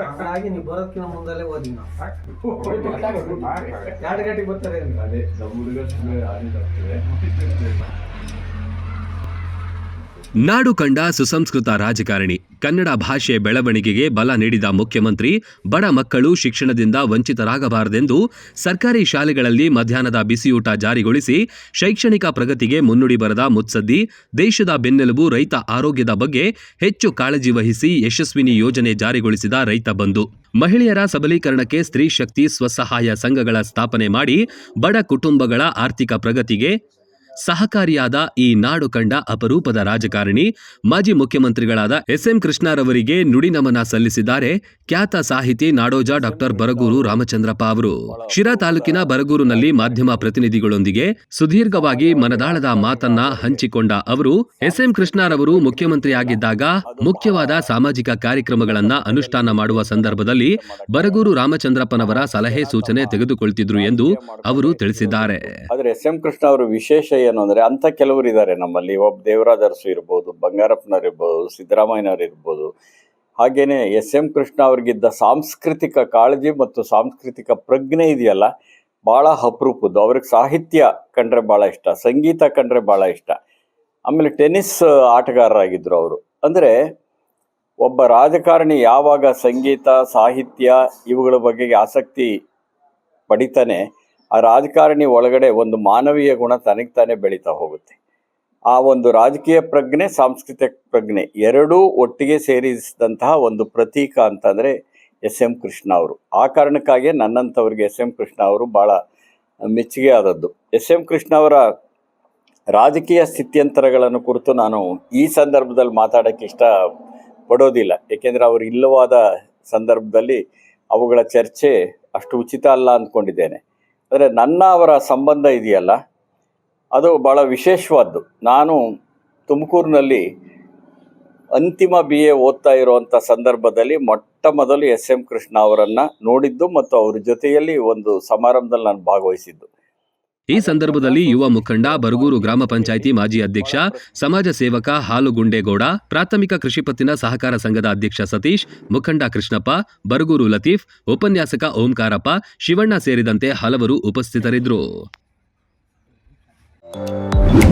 ಹಾಗಾಗಿ ನೀವು ಬರೋದಕ್ಕಿಂತ ಮುಂದಲ್ಲೇ ಓದಿ ನಾವು. ಎರಡು ಗಂಟೆಗೆ ಬರ್ತಾರೆ ಅದೇ ನಾಡು ಕಂಡ ಸುಸಂಸ್ಕೃತ ರಾಜಕಾರಣಿ, ಕನ್ನಡ ಭಾಷೆ ಬೆಳವಣಿಗೆಗೆ ಬಲ ನೀಡಿದ ಮುಖ್ಯಮಂತ್ರಿ, ಬಡ ಮಕ್ಕಳು ಶಿಕ್ಷಣದಿಂದ ವಂಚಿತರಾಗಬಾರದೆಂದು ಸರ್ಕಾರಿ ಶಾಲೆಗಳಲ್ಲಿ ಮಧ್ಯಾಹ್ನದ ಬಿಸಿಯೂಟ ಜಾರಿಗೊಳಿಸಿ ಶೈಕ್ಷಣಿಕ ಪ್ರಗತಿಗೆ ಮುನ್ನುಡಿ ಬರೆದ ಮುತ್ಸದ್ದಿ, ದೇಶದ ಬೆನ್ನೆಲುಬು ರೈತ ಆರೋಗ್ಯದ ಬಗ್ಗೆ ಹೆಚ್ಚು ಕಾಳಜಿ ವಹಿಸಿ ಯಶಸ್ವಿನಿ ಯೋಜನೆ ಜಾರಿಗೊಳಿಸಿದ ರೈತ ಬಂಧು. ಮಹಿಳೆಯರ ಸಬಲೀಕರಣಕ್ಕೆ ಸ್ತ್ರೀ ಶಕ್ತಿ ಸ್ವಸಹಾಯ ಸಂಘಗಳ ಸ್ಥಾಪನೆ ಮಾಡಿ ಬಡ ಕುಟುಂಬಗಳ ಆರ್ಥಿಕ ಪ್ರಗತಿಗೆ ಸಹಕಾರಿಯಾದ ಈ ನಾಡು ಕಂಡ ಅಪರೂಪದ ರಾಜಕಾರಣಿ ಮಾಜಿ ಮುಖ್ಯಮಂತ್ರಿಗಳಾದ ಎಸ್ಎಂ ಕೃಷ್ಣರವರಿಗೆ ನುಡಿನಮನ ಸಲ್ಲಿಸಿದ್ದಾರೆ. ಖ್ಯಾತ ಸಾಹಿತಿ, ನಾಡೋಜ ಡಾಕ್ಟರ್ ಬರಗೂರು ರಾಮಚಂದ್ರಪ್ಪ ಅವರು. ಶಿರಾ ತಾಲೂಕಿನ ಬರಗೂರಿನಲ್ಲಿ ಮಾಧ್ಯಮ ಪ್ರತಿನಿಧಿಗಳೊಂದಿಗೆ ಸುದೀರ್ಘವಾಗಿ ಮನದಾಳದ ಮಾತನ್ನ ಹಂಚಿಕೊಂಡ ಅವರು, ಎಸ್ಎಂ ಕೃಷ್ಣರವರು ಮುಖ್ಯಮಂತ್ರಿಯಾಗಿದ್ದಾಗ ಮುಖ್ಯವಾದ ಸಾಮಾಜಿಕ ಕಾರ್ಯಕ್ರಮಗಳನ್ನ ಅನುಷ್ಠಾನ ಮಾಡುವ ಸಂದರ್ಭದಲ್ಲಿ ಬರಗೂರು ರಾಮಚಂದ್ರಪ್ಪನವರ ಸಲಹೆ ಸೂಚನೆ ತೆಗೆದುಕೊಳ್ತಿದ್ರು ಎಂದು ಅವರು ತಿಳಿಸಿದ್ದಾರೆ. ಆದರೆ ಎಸ್ ಎಂ ಕೃಷ್ಣ ಅವರು ವಿಶೇಷ ಏನು ಅಂದರೆ ಅಂಥ ಕೆಲವರು ಇದ್ದಾರೆ ನಮ್ಮಲ್ಲಿ. ಒಬ್ಬ ದೇವರಾಜ ಅರಸು ಇರ್ಬೋದು, ಬಂಗಾರಪ್ಪನವ್ರು ಇರ್ಬೋದು ಹಾಗೇನೆ ಎಸ್ ಎಂ ಕೃಷ್ಣ ಅವ್ರಿಗಿದ್ದ ಸಾಂಸ್ಕೃತಿಕ ಕಾಳಜಿ ಮತ್ತು ಸಾಂಸ್ಕೃತಿಕ ಪ್ರಜ್ಞೆ ಇದೆಯಲ್ಲ ಭಾಳ ಅಪರೂಪದ್ದು. ಅವ್ರಿಗೆ ಸಾಹಿತ್ಯ ಕಂಡ್ರೆ ಭಾಳ ಇಷ್ಟ, ಸಂಗೀತ ಕಂಡ್ರೆ ಭಾಳ ಇಷ್ಟ. ಆಮೇಲೆ ಟೆನ್ನಿಸ್ ಆಟಗಾರರಾಗಿದ್ದರು ಅವರು. ಅಂದರೆ ಒಬ್ಬ ರಾಜಕಾರಣಿ ಯಾವಾಗ ಸಂಗೀತ, ಸಾಹಿತ್ಯ ಇವುಗಳ ಬಗ್ಗೆ ಆಸಕ್ತಿ ಪಡಿತಾನೆ ಆ ರಾಜಕಾರಣಿ ಒಳಗಡೆ ಒಂದು ಮಾನವೀಯ ಗುಣ ತನಗೆ ತಾನೇ ಬೆಳೀತಾ ಹೋಗುತ್ತೆ. ಆ ಒಂದು ರಾಜಕೀಯ ಪ್ರಜ್ಞೆ, ಸಾಂಸ್ಕೃತಿಕ ಪ್ರಜ್ಞೆ ಎರಡೂ ಒಟ್ಟಿಗೆ ಸೇರಿಸಿದಂತಹ ಒಂದು ಪ್ರತೀಕ ಅಂತಂದರೆ ಎಸ್ ಎಂ ಕೃಷ್ಣ ಅವರು. ಆ ಕಾರಣಕ್ಕಾಗಿಯೇ ನನ್ನಂಥವ್ರಿಗೆ ಎಸ್ ಎಂ ಕೃಷ್ಣ ಅವರು ಭಾಳ ಮೆಚ್ಚುಗೆ ಆದದ್ದು. ಎಸ್ ಎಂ ಕೃಷ್ಣ ಅವರ ರಾಜಕೀಯ ಸ್ಥಿತ್ಯಂತರಗಳನ್ನು ಕುರಿತು ನಾನು ಈ ಸಂದರ್ಭದಲ್ಲಿ ಮಾತಾಡೋಕ್ಕೆ ಇಷ್ಟ ಪಡೋದಿಲ್ಲ ಏಕೆಂದರೆ ಅವರು ಇಲ್ಲವಾದ ಸಂದರ್ಭದಲ್ಲಿ ಅವುಗಳ ಚರ್ಚೆ ಅಷ್ಟು ಉಚಿತ ಅಲ್ಲ ಅಂದ್ಕೊಂಡಿದ್ದೇನೆ. ಆದರೆ ನನ್ನ ಅವರ ಸಂಬಂಧ ಇದೆಯಲ್ಲ, ಅದು ಭಾಳ ವಿಶೇಷವಾದ್ದು. ನಾನು ತುಮಕೂರಿನಲ್ಲಿ ಅಂತಿಮ ಬಿ ಎ ಓದ್ತಾ ಇರುವಂಥ ಸಂದರ್ಭದಲ್ಲಿ ಮೊಟ್ಟ ಮೊದಲು ಎಸ್ ಎಂ ಕೃಷ್ಣ ಅವರನ್ನು ನೋಡಿದ್ದು ಮತ್ತು ಅವ್ರ ಜೊತೆಯಲ್ಲಿ ಒಂದು ಸಮಾರಂಭದಲ್ಲಿ ನಾನು ಭಾಗವಹಿಸಿದ್ದು. ಈ ಸಂದರ್ಭದಲ್ಲಿ ಯುವ ಮುಖಂಡ ಬರಗೂರು ಗ್ರಾಮ ಪಂಚಾಯಿತಿ ಮಾಜಿ ಅಧ್ಯಕ್ಷ, ಸಮಾಜ ಸೇವಕ ಹಾಲುಗುಂಡೇಗೌಡ ಪ್ರಾಥಮಿಕ ಕೃಷಿ ಪತ್ತಿನ ಸಹಕಾರ ಸಂಘದ ಅಧ್ಯಕ್ಷ ಸತೀಶ್, ಮುಖಂಡ ಕೃಷ್ಣಪ್ಪ, ಬರಗೂರು ಲತೀಫ್, ಉಪನ್ಯಾಸಕ ಓಂಕಾರಪ್ಪ, ಶಿವಣ್ಣ ಸೇರಿದಂತೆ ಹಲವರು ಉಪಸ್ಥಿತರಿದ್ದರು.